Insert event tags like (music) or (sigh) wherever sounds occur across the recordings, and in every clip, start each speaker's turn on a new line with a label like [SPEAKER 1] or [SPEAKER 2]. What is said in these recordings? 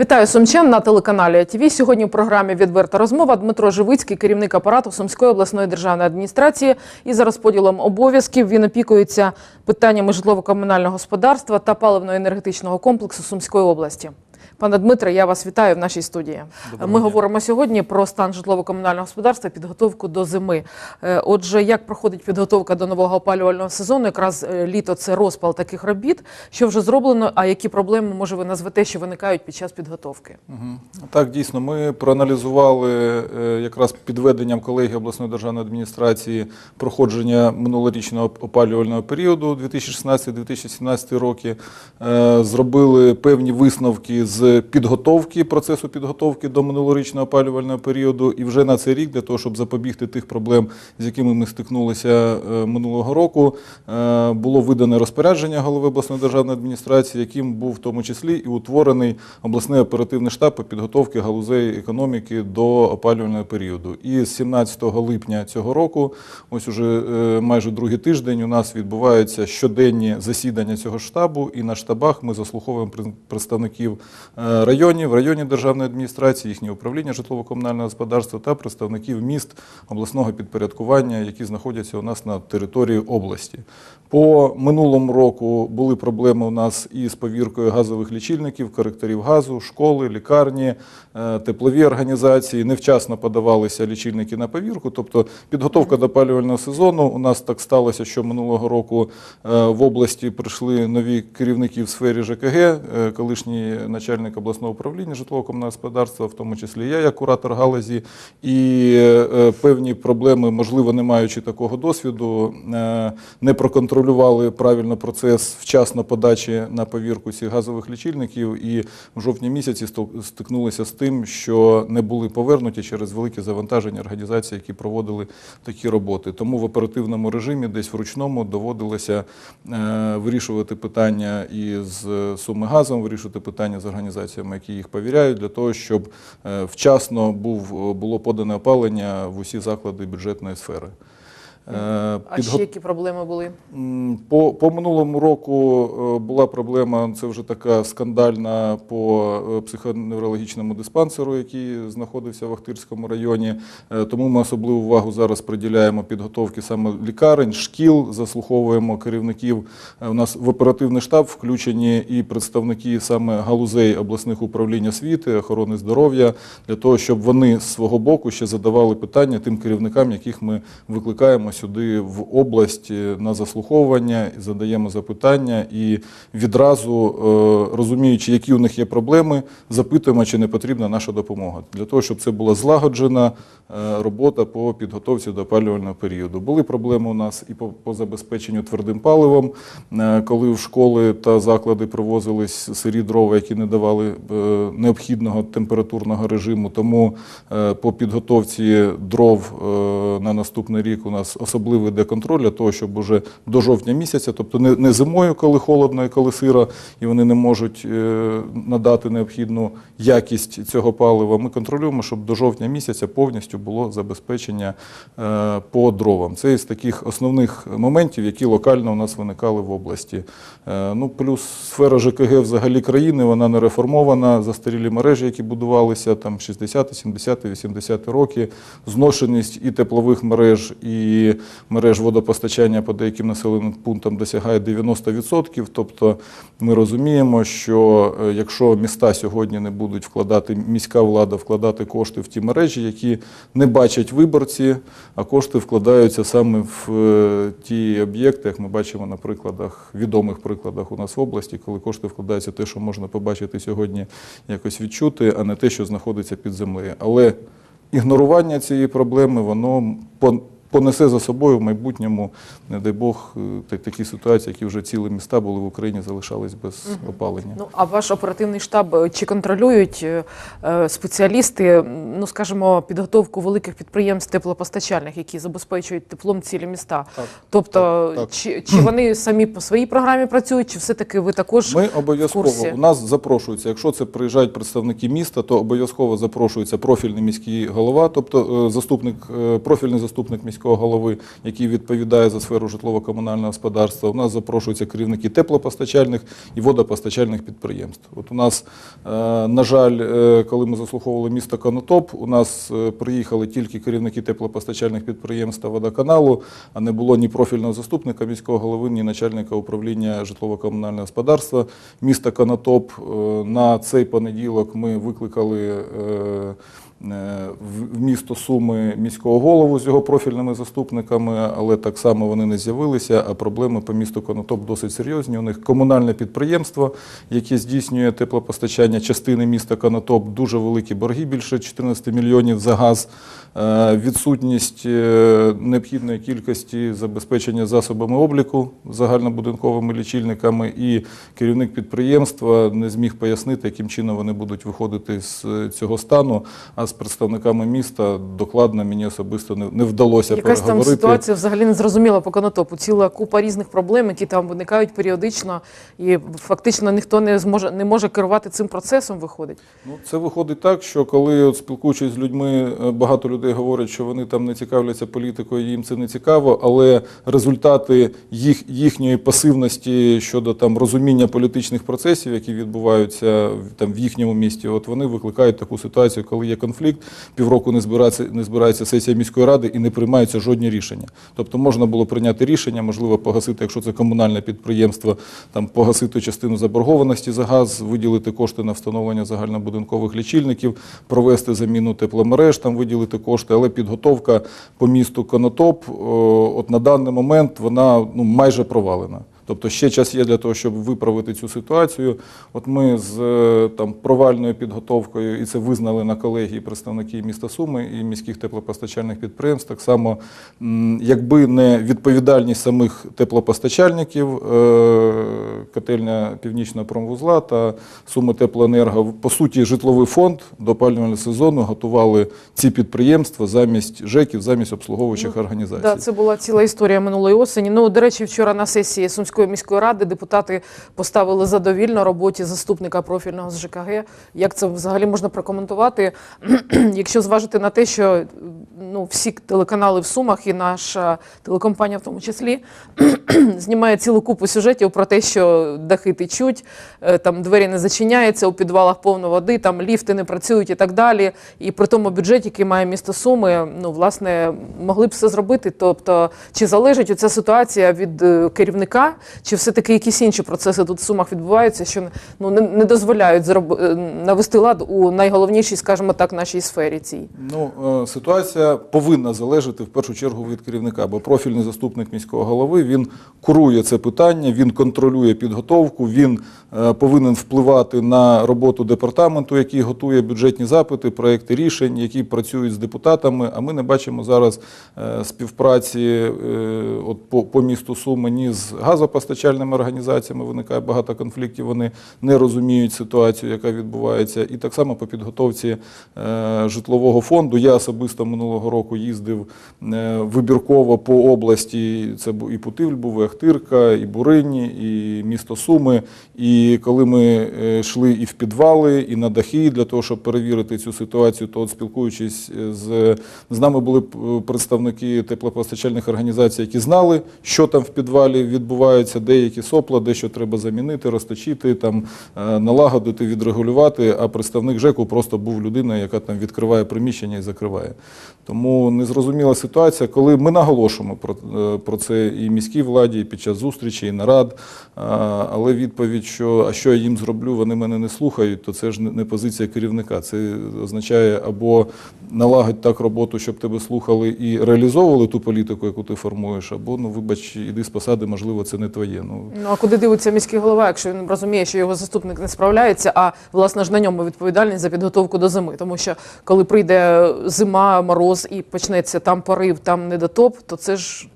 [SPEAKER 1] Вітаю сумчан на телеканалі ТВ. Сьогодні в програмі Відверта розмова Дмитро Живицький, керівник апарату Сумської обласної державної адміністрації. І за розподілом обов'язків він опікується питаннями житлово-комунального господарства та паливно-енергетичного комплексу Сумської області. Пане Дмитре, я вас вітаю в нашій студії.
[SPEAKER 2] Доброго
[SPEAKER 1] Ми
[SPEAKER 2] дня.
[SPEAKER 1] говоримо сьогодні про стан житлово-комунального господарства, підготовку до зими. Е, Отже, як проходить підготовка до нового опалювального сезону? Якраз е, літо це розпал таких робіт. Що вже зроблено? А які проблеми може ви назвете, що виникають під час підготовки?
[SPEAKER 2] Так, дійсно, ми проаналізували е, якраз підведенням колегії обласної державної адміністрації проходження минулорічного опалювального періоду 2016-2017 роки. Зробили певні висновки з підготовки процесу підготовки до минулорічного опалювального періоду. І вже на цей рік, для того, щоб запобігти тих проблем, з якими ми стикнулися е, минулого року, е, було видане розпорядження голови обласної державної адміністрації, яким був в тому числі і утворений обласний оперативний штаб по підготовці галузей економіки до опалювального періоду. І з 17 липня цього року, ось уже е, майже другий тиждень, у нас відбуваються щоденні засідання цього штабу, і на штабах ми заслуховуємо пред- представників е, районів, районні державної адміністрації, їхнє управління житлово-комунального господарства та представників міст обласного підпорядкування, які знаходяться у нас на території області. По минулому року були проблеми у нас із повіркою газових лічильників, коректорів газу, школи, лікарні, е, теплові організації. Невчасно подавалися лічильники на повірку. Тобто підготовка до опалювального сезону. У нас так сталося, що минулого року е, в області прийшли нові керівники в сфері ЖКГ, колишній начальник обласного управління житлово-комунального господарства, в тому числі я як куратор галузі, і е, певні проблеми, можливо, не маючи такого досвіду, е, не проконтролювали правильно процес вчасно подачі на повірку цих газових лічильників, і в жовтні місяці стикнулися з тим, що не були повернуті через велике завантаження організацій, які проводили такі роботи. Тому в оперативному режимі, десь вручному, доводилося е, вирішувати питання із суми газом, вирішувати питання з організаціями, які їх повіряють, для того, щоб е, вчасно був, було подане опалення в усі заклади бюджетної сфери. Е,
[SPEAKER 1] А ще які проблеми були?
[SPEAKER 2] По, по минулому року е, була проблема, це вже така скандальна по е, психоневрологічному диспансеру, який знаходився в Ахтирському районі. Тому ми особливу увагу зараз приділяємо підготовки саме лікарень, шкіл, заслуховуємо керівників. У нас в оперативний штаб включені і представники саме галузей обласних управлінь освіти, охорони здоров'я, для того, щоб вони з свого боку ще задавали питання тим керівникам, яких ми викликаємо сюди в область на заслуховування, задаємо запитання і відразу е, розуміючи, які у них є проблеми, запитуємо, чи не потрібна наша допомога для того, щоб це була злагоджена е, робота по підготовці до опалювального періоду. Були проблеми у нас і по, забезпеченню твердим паливом, е, коли в школи та заклади привозились сирі дрова, які не давали необхідного температурного режиму. Тому по підготовці дров на наступний рік у нас особливий йде контроль для того, щоб уже до жовтня місяця, тобто не, не зимою, коли холодно і коли сиро, і вони не можуть е, надати необхідну якість цього палива. Ми контролюємо, щоб до жовтня місяця повністю було забезпечення е, по дровам. Це із таких основних моментів, які локально у нас виникали в області. Е, Ну, плюс сфера ЖКГ взагалі країни, вона не реформована, застарілі мережі, які будувалися там 60, 70, 80 роки, зношеність і теплових мереж, і мереж водопостачання по деяким населеним пунктам досягає 90%. Тобто ми розуміємо, що е, якщо міста сьогодні не будуть вкладати, міська влада вкладати кошти в ті мережі, які не бачать виборці, а кошти вкладаються саме в е, ті об'єкти, як ми бачимо на прикладах, відомих прикладах у нас в області, коли кошти вкладаються те, що можна побачити сьогодні, якось відчути, а не те, що знаходиться під землею. Але ігнорування цієї проблеми, воно понесе за собою в майбутньому, не дай Бог, е, такі ситуації, які вже цілі міста були в Україні, залишались без опалення.
[SPEAKER 1] Ну а ваш оперативний штаб е, чи контролюють е, спеціалісти, ну скажімо, підготовку великих підприємств теплопостачальних, які забезпечують теплом цілі міста?
[SPEAKER 2] Так.
[SPEAKER 1] Тобто,
[SPEAKER 2] Так, так.
[SPEAKER 1] Чи, чи вони самі по своїй програмі працюють, чи все-таки ви також
[SPEAKER 2] Ми обов'язково у нас запрошуються. Якщо це приїжджають представники міста, то обов'язково запрошується профільний міський голова, тобто заступник, профільний заступник міського міського голови, який відповідає за сферу житлово-комунального господарства. У нас запрошуються керівники теплопостачальних і водопостачальних підприємств. От у нас, е, на жаль, е, коли ми заслуховували місто Конотоп, у нас е, приїхали тільки керівники теплопостачальних підприємств та водоканалу, а не було ні профільного заступника міського голови, ні начальника управління житлово-комунального господарства міста Конотоп. На цей понеділок ми викликали в- в місто Суми міського голову з його профільними заступниками, але так само вони не з'явилися. А проблеми по місту Конотоп досить серйозні. У них комунальне підприємство, яке здійснює теплопостачання частини міста Конотоп, дуже великі борги, більше 14 мільйонів за газ. Е, Відсутність е, необхідної кількості забезпечення засобами обліку загальнобудинковими лічильниками, і керівник підприємства не зміг пояснити, яким чином вони будуть виходити з е, цього стану. А з представниками міста докладно мені особисто не, не вдалося
[SPEAKER 1] Якась там ситуація взагалі не зрозуміла по конотопу. Ціла купа різних проблем, які там виникають періодично, і фактично ніхто не зможе не може керувати цим процесом. Виходить.
[SPEAKER 2] Ну, це виходить так, що коли от спілкуючись з людьми, е, багато людей говорять, що вони там не цікавляться політикою, їм це не цікаво, але результати їх, їхньої пасивності щодо там розуміння політичних процесів, які відбуваються там в їхньому місті, от вони викликають таку ситуацію, коли є конфлікт, півроку не збирається, не збирається сесія міської ради і не приймаються жодні рішення. Тобто можна було прийняти рішення, можливо, погасити, якщо це комунальне підприємство, там погасити частину заборгованості за газ, виділити кошти на встановлення загальнобудинкових лічильників, провести заміну тепломереж, там виділити кошти, але підготовка по місту Конотоп, о, от на даний момент вона ну, майже провалена. Тобто ще час є для того, щоб виправити цю ситуацію. От ми з е, там провальною підготовкою, і це визнали на колегії представники міста Суми і міських теплопостачальних підприємств. Так само, якби не відповідальність самих теплопостачальників, е, котельня північного промвузла та Суми Теплоенерго, по суті, житловий фонд до опалювального сезону готували ці підприємства замість ЖЕКів, замість обслуговуючих організацій.
[SPEAKER 1] Да, це була ціла історія минулої осені. Ну, до речі, вчора на сесії Сумської міської ради депутати поставили задовільно роботі заступника профільного з ЖКГ. Як це взагалі можна прокоментувати? (clears throat) Якщо зважити на те, що ну, всі телеканали в Сумах і наша телекомпанія в тому числі (clears throat) знімає цілу купу сюжетів про те, що дахи течуть, е, там двері не зачиняються, у підвалах повно води, там ліфти не працюють і так далі. І при тому бюджеті, який має місто Суми, ну власне могли б все зробити. Тобто, чи залежить ця ситуація від е, керівника, чи все-таки якісь інші процеси тут в Сумах відбуваються, що ну не, не дозволяють зроб... е, навести лад у найголовнішій, скажімо так, нашій сфері цій.
[SPEAKER 2] Ну, е, ситуація повинна залежати в першу чергу від керівника, бо профільний заступник міського голови він курує це питання, він контролює підготовку, він е, повинен впливати на роботу департаменту, який готує бюджетні запити, проекти рішень, які працюють з депутатами. А ми не бачимо зараз співпраці от по, по місту Суми ні з газопостачальними організаціями. Виникає багато конфліктів. Вони не розуміють ситуацію, яка відбувається, і так само по підготовці е, житлового фонду. Я особисто минулого року їздив е, вибірково по області. Це і Путивль був, і Ахтирка, і Бурині, і місто Суми. І коли ми е, йшли і в підвали, і на дахи для того, щоб перевірити цю ситуацію, то от спілкуючись з, з нами були представники теплопостачальних організацій, які знали, що там в підвалі відбувається, деякі сопла, де що треба замінити, розточити, там е, налагодити, відрегулювати. А представник ЖЕКу просто був людина, яка там відкриває приміщення і закриває. Тому незрозуміла ситуація, коли ми наголошуємо про, е, про це і міській владі, і під час зустрічі, і нарад. Але відповідь, що а що я їм зроблю, вони мене не слухають, то це ж не позиція керівника. Це означає або налагодь так роботу, щоб тебе слухали і реалізовували ту політику, яку ти формуєш, або ну вибач, іди з посади, можливо, це не твоє. Ну
[SPEAKER 1] Ну а куди дивиться міський голова, якщо він розуміє, що його заступник не справляється, а власне ж на ньому відповідальність за підготовку до зими. Тому що коли прийде зима, мороз і почнеться там порив, там недотоп, то це ж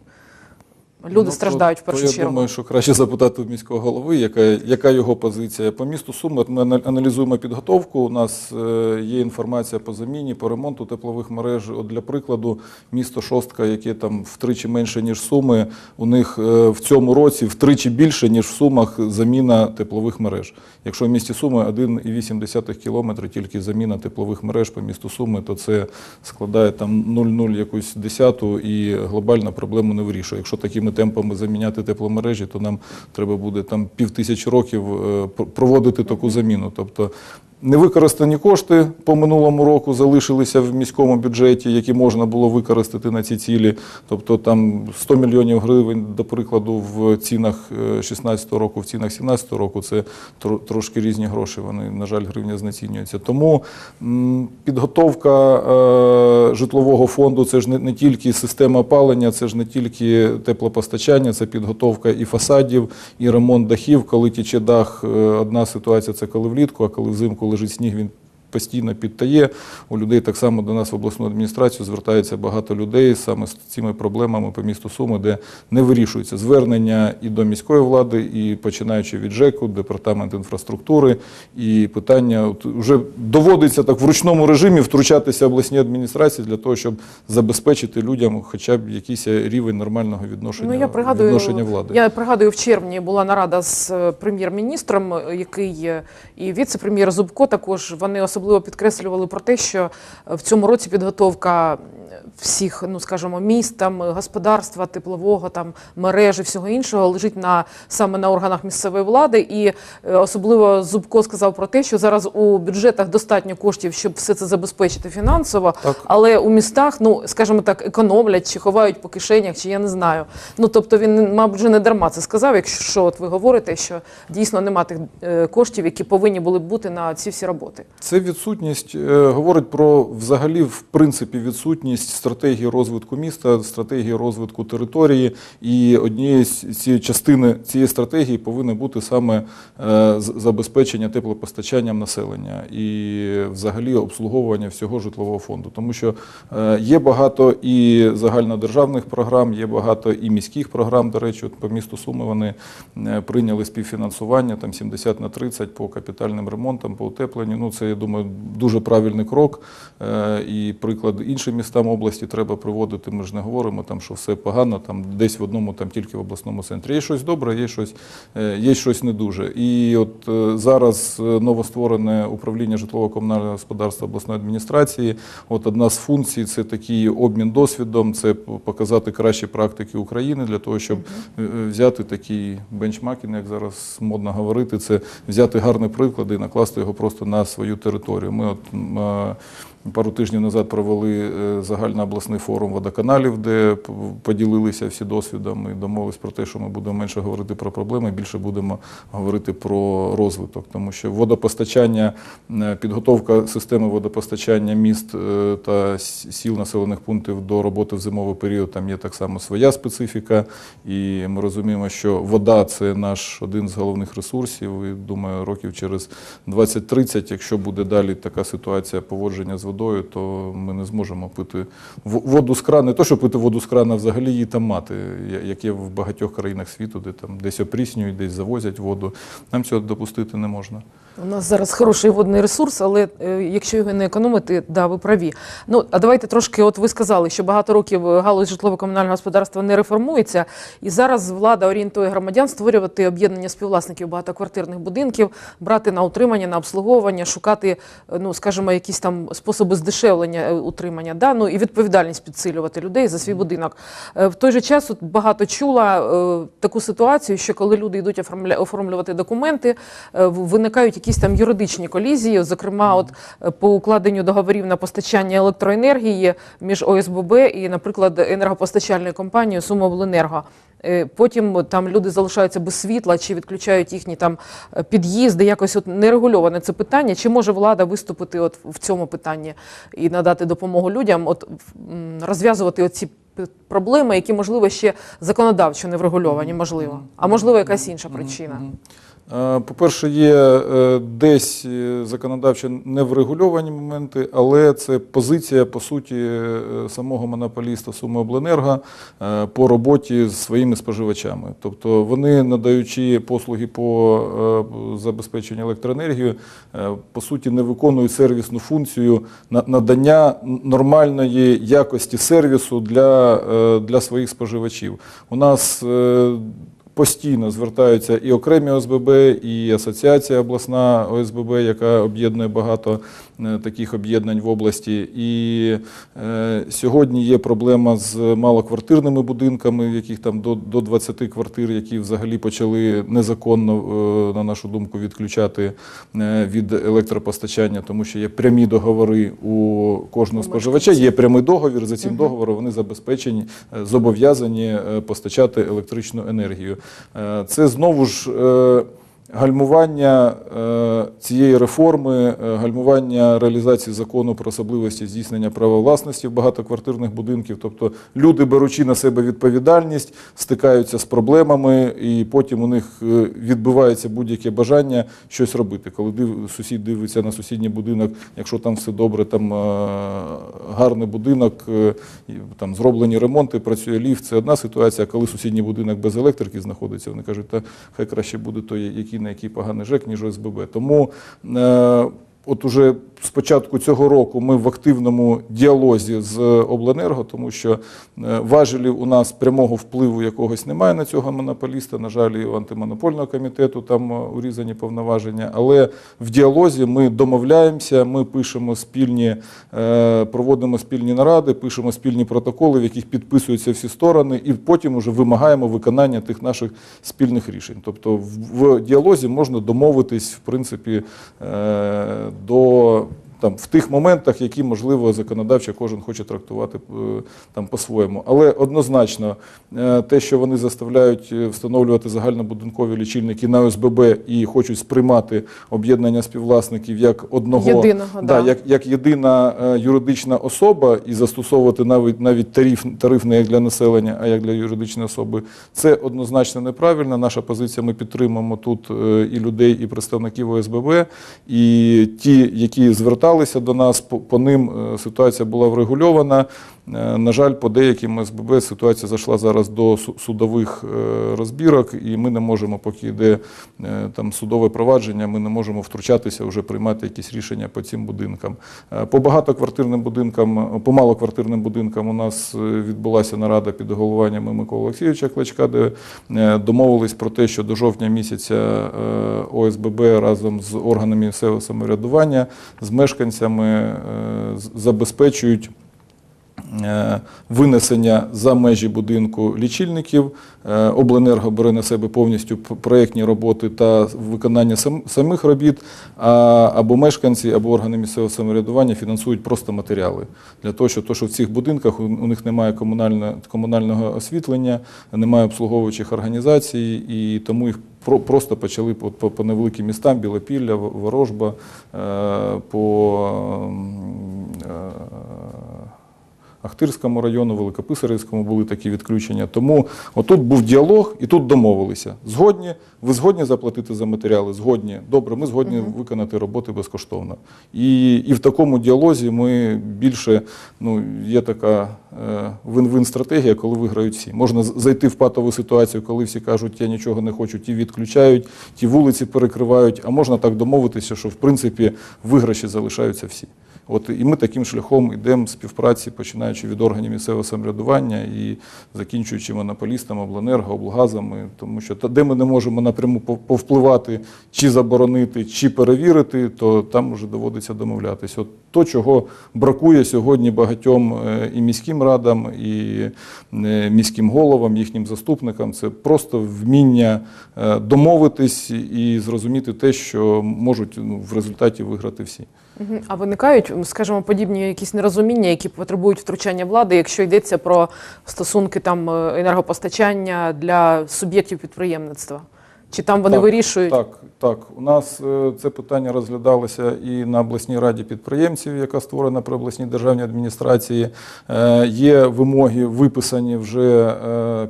[SPEAKER 1] Люди
[SPEAKER 2] Ну,
[SPEAKER 1] страждають в першу
[SPEAKER 2] то я
[SPEAKER 1] чергу.
[SPEAKER 2] думаю, що краще запитати в міського голови, яка, яка його позиція. По місту Суми ми аналізуємо підготовку. У нас е, є інформація по заміні, по ремонту теплових мереж. От для прикладу, місто Шостка, яке там втричі менше, ніж Суми, у них е, в цьому році втричі більше, ніж в Сумах заміна теплових мереж. Якщо в місті Суми 1,8 кілометри тільки заміна теплових мереж по місту Суми, то це складає там 0,0 якусь десяту і глобальна проблему не вирішує. Якщо такими темпами заміняти тепломережі, то нам треба буде там пів тисячі років е, проводити таку заміну. Тобто Невикористані кошти по минулому року залишилися в міському бюджеті, які можна було використати на ці цілі. Тобто там 100 мільйонів гривень, до прикладу, в цінах 16 року, в цінах 17 року це трошки різні гроші. Вони, на жаль, гривня знецінюється. Тому підготовка е, житлового фонду це ж не, не тільки система опалення, це ж не тільки теплопостачання, це підготовка і фасадів, і ремонт дахів. Коли тіче дах, е, одна ситуація це коли влітку, а коли взимку лежить сніг, він постійно підтає. У людей так само до нас в обласну адміністрацію звертається багато людей саме з цими проблемами по місту Суми, де не вирішуються звернення і до міської влади, і починаючи від ЖЕКу, департамент інфраструктури, і питання от вже доводиться так в ручному режимі втручатися обласній адміністрації для того, щоб забезпечити людям хоча б якийсь рівень нормального відношення,
[SPEAKER 1] Ну, я пригадую,
[SPEAKER 2] відношення влади.
[SPEAKER 1] Я пригадую, в червні була нарада з е, прем'єр-міністром, е, який е, і віце-прем'єр Зубко також вони особливо підкреслювали про те, що е, в цьому році підготовка всіх, ну скажімо, міст, там, е, господарства, теплового, там мережі, всього іншого лежить на саме на органах місцевої влади. І е, особливо Зубко сказав про те, що зараз у бюджетах достатньо коштів, щоб все це забезпечити фінансово,
[SPEAKER 2] Так.
[SPEAKER 1] але у містах, ну скажімо так, економлять чи ховають по кишенях, чи я не знаю. Ну тобто він, мабуть, вже не дарма це сказав, якщо що, от ви говорите, що дійсно нема тих е, коштів, які повинні були б бути на ці всі роботи.
[SPEAKER 2] Це відсутність е, говорить про взагалі, в принципі, відсутність стратегії розвитку міста, стратегії розвитку території. І однією з цієї частини цієї стратегії повинно бути саме е, забезпечення теплопостачанням населення і взагалі обслуговування всього житлового фонду. Тому що е, є багато і загальнодержавних програм, є багато і міських програм. До речі, от по місту Суми вони прийняли співфінансування там 70 на 30 по капітальним ремонтам, по утепленню. Ну це я думаю дуже правильний крок. Е, І приклад іншим містам області треба приводити. Ми ж не говоримо там, що все погано, там десь в одному, там тільки в обласному центрі. Є щось добре, є щось, е, є щось не дуже. І от е, зараз новостворене управління житлово-комунального господарства обласної адміністрації. От одна з функцій це такий обмін досвідом, це показати кращі практики України для того, щоб взяти такий бенчмакінг, як зараз модно говорити, це взяти гарні приклади і накласти його просто на свою територію. Ми от е, Пару тижнів назад провели е, загальнообласний форум водоканалів, де поділилися всі досвідом і домовились про те, що ми будемо менше говорити про проблеми, більше будемо говорити про розвиток. Тому що водопостачання, е, підготовка системи водопостачання міст та сіл населених пунктів до роботи в зимовий період, там є так само своя специфіка. І ми розуміємо, що вода це наш один з головних ресурсів. І думаю, років через 20-30, якщо буде далі така ситуація поводження з водою, то ми не зможемо пити воду з крана. Не то, що пити воду з крана, взагалі її там мати, як є в багатьох країнах світу, де там десь опріснюють, десь завозять воду. Нам цього допустити не можна.
[SPEAKER 1] У нас зараз хороший водний ресурс, але е, якщо його не економити, да, ви праві. Ну а давайте трошки. От ви сказали, що багато років е, галузь житлово-комунального господарства не реформується, і зараз влада орієнтує громадян створювати об'єднання співвласників багатоквартирних будинків, брати на утримання, на обслуговування, шукати, е, ну скажімо, якісь там способи здешевлення утримання, да, ну і відповідальність підсилювати людей за свій будинок. Е, В той же час от багато чула е, таку ситуацію, що коли люди йдуть оформлювати документи, е, виникають якісь там юридичні колізії. Зокрема, от е, по укладенню договорів на постачання електроенергії між ОСББ і, наприклад, енергопостачальною компанією Сумобленерго. Е, Потім там люди залишаються без світла чи відключають їхні там е, під'їзди. Якось от нерегульоване це питання. Чи може влада виступити от в цьому питанні і надати допомогу людям, от розв'язувати оці проблеми, які можливо ще законодавчо не врегульовані, можливо, а можливо якась інша причина.
[SPEAKER 2] Е, По-перше, є е, десь е, законодавчо неврегульовані моменти, але це позиція, по суті, самого монополіста Сумиобленерго по роботі з своїми споживачами. Тобто вони, надаючи послуги по забезпеченню електроенергією, е, по суті, не виконують сервісну функцію на- надання нормальної якості сервісу для, для своїх споживачів. У нас Постійно звертаються і окремі ОСББ, і асоціація обласна ОСББ, яка об'єднує багато таких об'єднань в області. І е, сьогодні є проблема з малоквартирними будинками, в яких там до, до 20 квартир, які взагалі почали незаконно, е, на нашу думку, відключати е, від електропостачання, тому що є прямі договори у кожного споживача. Є прямий договір. За цим договором вони забезпечені, е, зобов'язані е, постачати електричну енергію. Е, Це знову ж. Гальмування е, цієї реформи, е, гальмування реалізації закону про особливості здійснення права власності в багатоквартирних будинків. Тобто люди, беручи на себе відповідальність, стикаються з проблемами, і потім у них е, відбувається будь-яке бажання щось робити. Коли сусід дивиться на сусідній будинок, якщо там все добре, там гарний будинок, там зроблені ремонти, працює ліфт, це одна ситуація. Коли сусідній будинок без електрики знаходиться, вони кажуть, та хай краще буде той, який на який поганий ЖЕК, ніж ОСББ. Тому е, от уже з початку цього року ми в активному діалозі з обленерго, тому що е, важелів у нас прямого впливу якогось немає на цього монополіста. На жаль, і у антимонопольного комітету там е, урізані повноваження. Але в діалозі ми домовляємося, ми пишемо спільні, е, проводимо спільні наради, пишемо спільні протоколи, в яких підписуються всі сторони, і потім уже вимагаємо виконання тих наших спільних рішень. Тобто в, діалозі можна домовитись, в принципі, е, до там в тих моментах, які можливо законодавчо кожен хоче трактувати е, там по-своєму. Але однозначно е, те, що вони заставляють е, встановлювати загальнобудинкові лічильники на ОСББ і хочуть сприймати об'єднання співвласників як одного
[SPEAKER 1] Єдиного,
[SPEAKER 2] да,
[SPEAKER 1] да.
[SPEAKER 2] як, як єдина юридична особа і застосовувати навіть навіть тариф, тариф не як для населення, а як для юридичної особи, це однозначно неправильно. Наша позиція ми підтримуємо тут і людей, і представників ОСББ, і ті, які зверталися до нас, по, по ним е, ситуація була врегульована. Е, На жаль, по деяким ОСББ ситуація зайшла зараз до судових е, розбірок, і ми не можемо, поки йде е, там судове провадження, ми не можемо втручатися, вже приймати якісь рішення по цим будинкам. По багатоквартирним будинкам, по малоквартирним будинкам у нас відбулася нарада під головуванням Миколи Олексійовича Кличка, де домовились про те, що до жовтня місяця ОСББ разом з органами місцевого самоврядування, з мешканцями забезпечують винесення за межі будинку лічильників. Е, Обленерго бере на себе повністю проєктні роботи та виконання самих робіт, або мешканці, або органи місцевого самоврядування фінансують просто матеріали. Для того, що, то, що в цих будинках у, них немає комунального, освітлення, немає обслуговуючих організацій, і тому їх про- просто почали по, по, по невеликим містам Білопілля, Ворожба, е, по е, Ахтирському району, Великописарівському були такі відключення. Тому отут був діалог і тут домовилися. Згодні, ви згодні заплатити за матеріали? Згодні. Добре, ми згодні виконати роботи безкоштовно. І, і в такому діалозі ми більше, ну, є така е, вин-вин стратегія, коли виграють всі. Можна зайти в патову ситуацію, коли всі кажуть, я нічого не хочу, ті відключають, ті вулиці перекривають, а можна так домовитися, що в принципі виграші залишаються всі. От і ми таким шляхом йдемо співпраці, починаючи від органів місцевого самоврядування і закінчуючи монополістами, обленерго, облгазами, тому що та, де ми не можемо напряму повпливати, чи заборонити, чи перевірити, то там вже доводиться домовлятися. От то, чого бракує сьогодні багатьом е, і міським радам, і е, міським головам, їхнім заступникам, це просто вміння е, домовитись і зрозуміти те, що можуть ну, в результаті виграти всі.
[SPEAKER 1] А виникають, скажімо, подібні якісь нерозуміння, які потребують втручання влади, якщо йдеться про стосунки там е, енергопостачання для суб'єктів підприємництва? Чи там вони
[SPEAKER 2] Так,
[SPEAKER 1] вирішують?
[SPEAKER 2] Так, так. У нас е, це питання розглядалося і на обласній раді підприємців, яка створена при обласній державній адміністрації. Е, Є вимоги виписані вже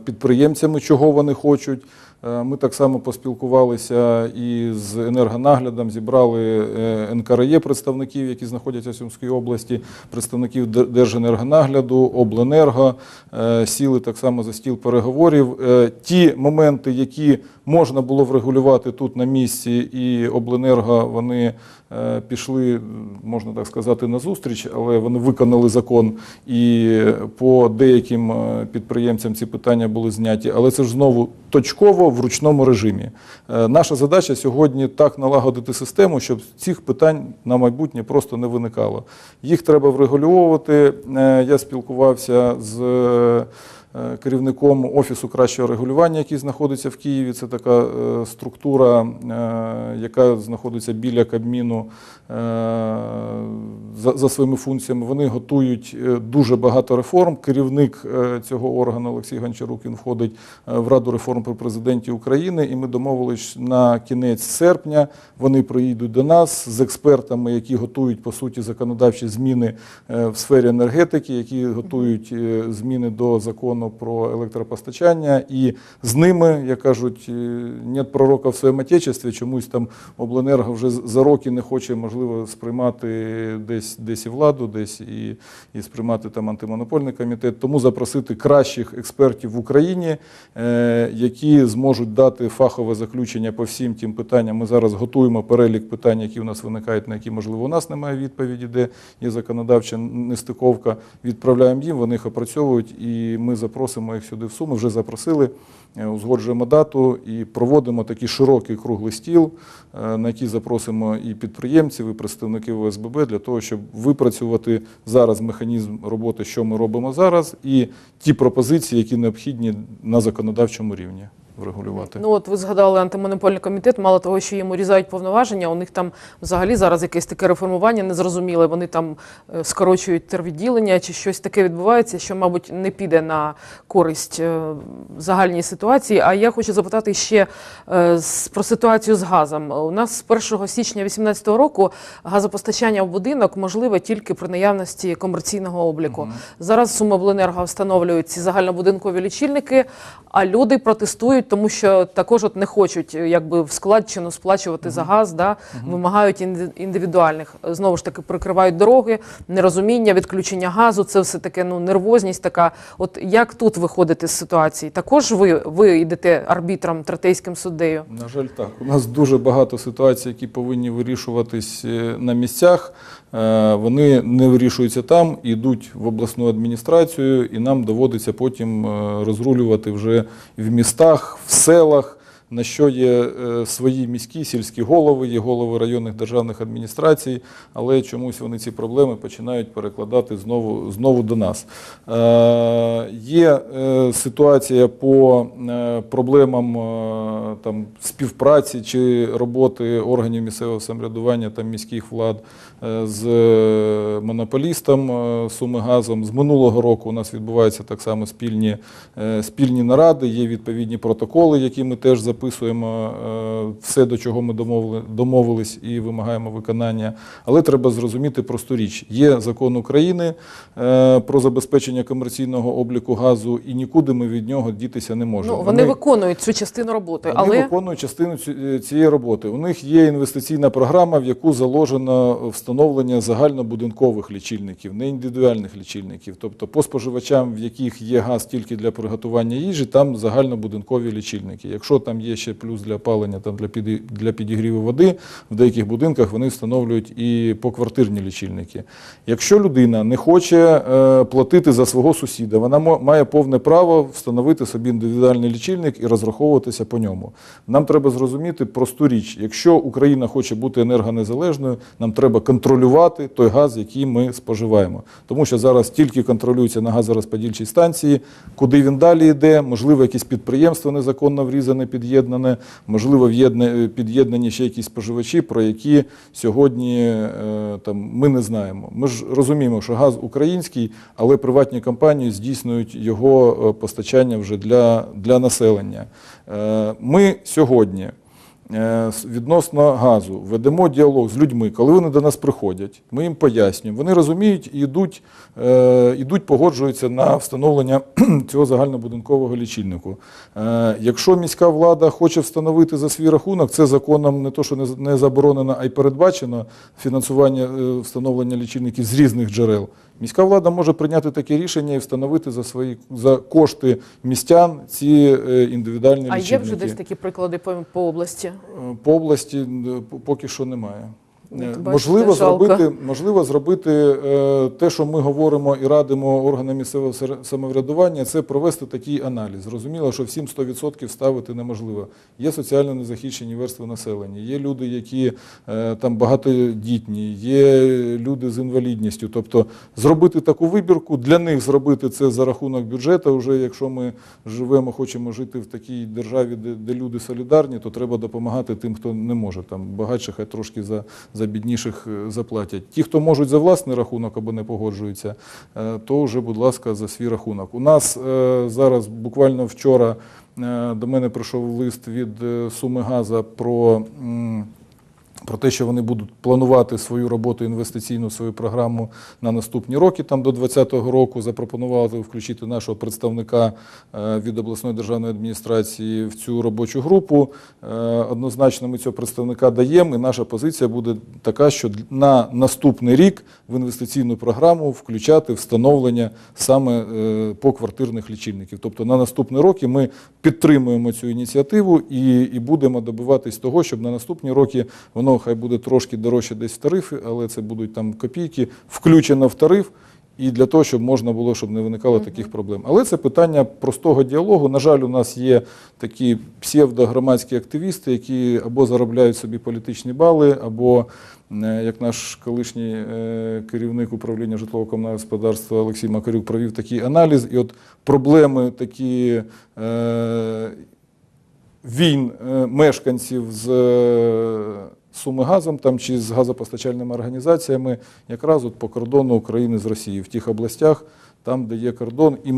[SPEAKER 2] підприємцями, чого вони хочуть. Е, Ми так само поспілкувалися і з енергонаглядом, зібрали е, НКРЄ представників, які знаходяться в Сумській області, представників Дер- Держенергонагляду, Обленерго, е, сіли так само за стіл переговорів. Ті моменти, які можна було врегулювати тут на місці, і Обленерго вони пішли, можна так сказати, на зустріч, але вони виконали закон і по деяким е, підприємцям ці питання були зняті. Але це ж знову точково в ручному режимі. Е, Наша задача сьогодні так налагодити систему, щоб цих питань на майбутнє просто не виникало. Їх треба врегульовувати. Е, Я спілкувався з е, керівником Офісу кращого регулювання, який знаходиться в Києві. Це така е, структура, е, яка знаходиться біля Кабміну е, за, своїми функціями. Вони готують е, дуже багато реформ. Керівник е, цього органу Олексій Гончарук він входить е, в Раду реформ при президенті України. І ми домовились на кінець серпня. Вони приїдуть до нас з експертами, які готують по суті законодавчі зміни е, в сфері енергетики, які готують е, зміни до закону про електропостачання. І з ними, як кажуть, е, нет пророка в своєму отечестві, чомусь там обленерго вже за роки не хоче, можливо, сприймати десь, десь і владу, десь і, і сприймати там антимонопольний комітет. Тому запросити кращих експертів в Україні, е, які зможуть дати фахове заключення по всім тим питанням. Ми зараз готуємо перелік питань, які у нас виникають, на які, можливо, у нас немає відповіді, де є законодавча нестиковка. Відправляємо їм, вони їх опрацьовують, і ми запросимо їх сюди в Суми. Вже запросили, е, узгоджуємо дату і проводимо такий широкий круглий стіл, е, на який запросимо і підприємців, і представників ОСББ для того, щоб випрацювати зараз механізм роботи, що ми робимо зараз, і ті пропозиції, які необхідні на законодавчому рівні врегулювати.
[SPEAKER 1] Ну от ви згадали антимонопольний комітет. Мало того, що їм урізають повноваження. У них там взагалі зараз якесь таке реформування незрозуміле. Вони там е, скорочують тервідділення чи щось таке відбувається, що, мабуть, не піде на користь е, загальній ситуації. А я хочу запитати ще е, про ситуацію з газом. У нас з 1 січня 2018 року газопостачання в будинок можливе тільки при наявності комерційного обліку. Зараз Сумобленерго встановлюють ці загальнобудинкові лічильники, а люди протестують, тому що також от не хочуть е, якби в складчину сплачувати за газ, да, вимагають індивідуальних. Знову ж таки, прикривають дороги, нерозуміння, відключення газу. Це все таке ну нервозність. Така, от як тут виходити з ситуації? Також ви, ви йдете арбітром третейським суддею.
[SPEAKER 2] На жаль, так. У нас дуже багато ситуацій, які повинні вирішуватись е, на місцях. Е, Вони не вирішуються там, йдуть в обласну адміністрацію, і нам доводиться потім е, розрулювати вже в містах, в селах. На що є е, свої міські сільські голови, є голови районних державних адміністрацій, але чомусь вони ці проблеми починають перекладати знову, знову до нас. Е, є е, ситуація по проблемам там, співпраці чи роботи органів місцевого самоврядування та міських влад з монополістом Сумигазом. З минулого року у нас відбуваються так само спільні, спільні наради, є відповідні протоколи, які ми теж записуємо. Е, Все, до чого ми домовили, домовились і вимагаємо виконання. Але треба зрозуміти просту річ. Є закон України е, про забезпечення комерційного обліку газу, і нікуди ми від нього дітися не можемо.
[SPEAKER 1] Ну вони виконують цю частину роботи,
[SPEAKER 2] Вони
[SPEAKER 1] але
[SPEAKER 2] виконують частину е, цієї роботи. У них є інвестиційна програма, в яку заложено встановлення загальнобудинкових лічильників, не індивідуальних лічильників. Тобто по споживачам, в яких є газ тільки для приготування їжі, там загальнобудинкові лічильники. Якщо там є ще плюс для опалення, там для піді- для підігріву води, в деяких будинках вони встановлюють і поквартирні лічильники. Якщо людина не хоче е, платити за свого сусіда, вона має повне право встановити собі індивідуальний лічильник і розраховуватися по ньому. Нам треба зрозуміти просту річ: якщо Україна хоче бути енергонезалежною, нам треба контролювати той газ, який ми споживаємо. Тому що зараз тільки контролюється на газорозподільчій станції, куди він далі йде, можливо, якесь підприємство незаконно врізане, під'єднане, можливо, під'єднані ще якісь споживачі, про які сьогодні е, там ми не знаємо. Ми ж розуміємо, що газ український, але приватні компанії здійснюють його е, постачання вже для, для населення. Е, Ми сьогодні відносно газу, ведемо діалог з людьми. Коли вони до нас приходять, ми їм пояснюємо. Вони розуміють і йдуть, е, йдуть погоджуються на встановлення (clears throat) цього загальнобудинкового лічильнику. Е, Якщо міська влада хоче встановити за свій рахунок, це законом не то, що не заборонено, а й передбачено фінансування е, встановлення лічильників з різних джерел. Міська влада може прийняти таке рішення і встановити за свої за кошти містян ці індивідуальні індивідуальні
[SPEAKER 1] А є вже десь такі приклади по, по області?
[SPEAKER 2] Е, По області е, поки що немає. Е, можливо,
[SPEAKER 1] жалко.
[SPEAKER 2] зробити, можливо, зробити е, те, що ми говоримо і радимо органам місцевого самоврядування, це провести такий аналіз. Зрозуміло, що всім 100% ставити неможливо. Є соціально незахищені верстви населення, є люди, які е, там багатодітні, є люди з інвалідністю. Тобто зробити таку вибірку, для них зробити це за рахунок бюджету. Вже якщо ми живемо, хочемо жити в такій державі, де, де люди солідарні, то треба допомагати тим, хто не може. Там багатше хай трошки за, за бідніших е, заплатять. Ті, хто можуть за власний рахунок або не погоджуються, е, то вже, будь ласка, за свій рахунок. У нас е, зараз буквально вчора до мене прийшов лист від Суми Газа про. Про те, що вони будуть планувати свою роботу інвестиційну, свою програму на наступні роки, там до 2020 року запропонували включити нашого представника е, від обласної державної адміністрації в цю робочу групу. Е, Однозначно ми цього представника даємо, і наша позиція буде така, що на наступний рік в інвестиційну програму включати встановлення саме е, поквартирних лічильників. Тобто на наступні роки ми підтримуємо цю ініціативу і, і будемо добиватись того, щоб на наступні роки воно хай буде трошки дорожче десь в тарифи, але це будуть там копійки, включено в тариф. І для того, щоб можна було, щоб не виникало таких проблем. Але це питання простого діалогу. На жаль, у нас є такі псевдогромадські активісти, які або заробляють собі політичні бали, або, е, як наш колишній е, керівник управління житлово-комунального господарства Олексій Макарюк провів такий аналіз, і от проблеми такі. Е, війн мешканців з е, Сумигазом там чи з газопостачальними організаціями якраз от по кордону України з Росією в тих областях, там, де є кордон, і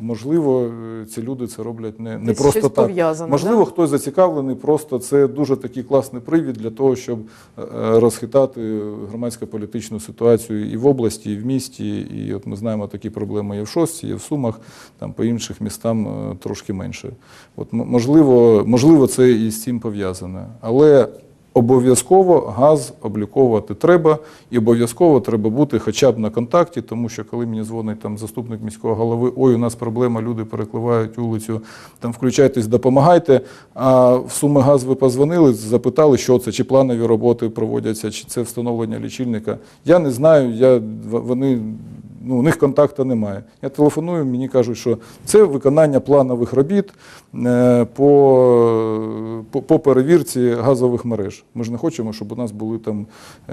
[SPEAKER 2] можливо е, ці люди це роблять не, не
[SPEAKER 1] Десь
[SPEAKER 2] просто так. Можливо,
[SPEAKER 1] да?
[SPEAKER 2] хтось зацікавлений, просто це дуже такий класний привід для того, щоб е, розхитати громадсько-політичну ситуацію і в області, і в місті. І от ми знаємо, такі проблеми є в Шостці, є в Сумах, там по інших містам е, трошки менше. От можливо, можливо, це і з цим пов'язане. Але обов'язково газ обліковувати треба, і обов'язково треба бути хоча б на контакті, тому що коли мені дзвонить там заступник міського голови, ой, у нас проблема, люди перекливають вулицю, там включайтесь, допомагайте. А в Суми газ ви позвонили, запитали, що це, чи планові роботи проводяться, чи це встановлення лічильника. Я не знаю, я, вони ну, у них контакту немає. Я телефоную, мені кажуть, що це виконання планових робіт е, по, по, перевірці газових мереж. Ми ж не хочемо, щоб у нас були там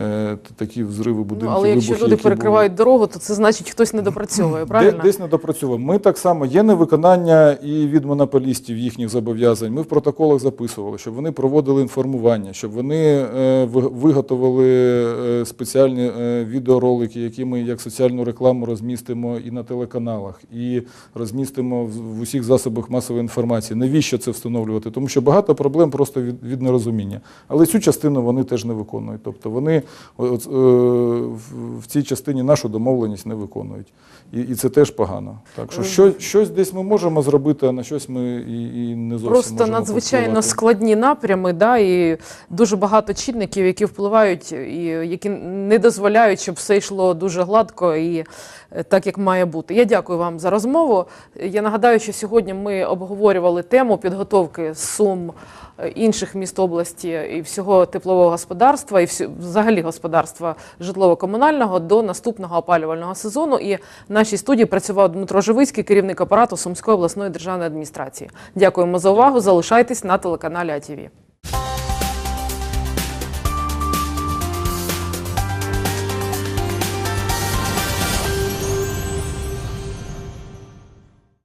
[SPEAKER 2] е, такі взриви
[SPEAKER 1] Ну,
[SPEAKER 2] будинків.
[SPEAKER 1] але якщо люди
[SPEAKER 2] які були.
[SPEAKER 1] перекривають дорогу, то це значить хтось не допрацьовує,
[SPEAKER 2] Де-
[SPEAKER 1] правильно?
[SPEAKER 2] Десь не допрацьовує. Ми так само є невиконання і від монополістів їхніх зобов'язань. Ми в протоколах записували, щоб вони проводили інформування, щоб вони е, виготовили спеціальні відеоролики, які ми як соціальну рекламу розмістимо і на телеканалах, і розмістимо в, усіх засобах масової інформації. Навіщо це встановлювати? Тому що багато проблем просто від, від нерозуміння. Але цю частину вони теж не виконують. Тобто вони от, е, в, цій частині нашу домовленість не виконують. І, і це теж погано. Так що щось, щось десь ми можемо зробити, а на щось ми і, і не зовсім
[SPEAKER 1] Просто
[SPEAKER 2] можемо
[SPEAKER 1] надзвичайно
[SPEAKER 2] повпливати.
[SPEAKER 1] складні напрями, да, і дуже багато чинників, які впливають і які не дозволяють, щоб все йшло дуже гладко і е, так, як має бути. Я дякую вам за розмову. Я нагадаю, що сьогодні ми обговорювали тему підготовки сум е, інших міст області і всього теплового господарства, і взагалі господарства житлово-комунального до наступного опалювального сезону. І в нашій студії працював Дмитро Живицький, керівник апарату Сумської обласної державної адміністрації. Дякуємо за увагу. Залишайтесь на телеканалі АТВ.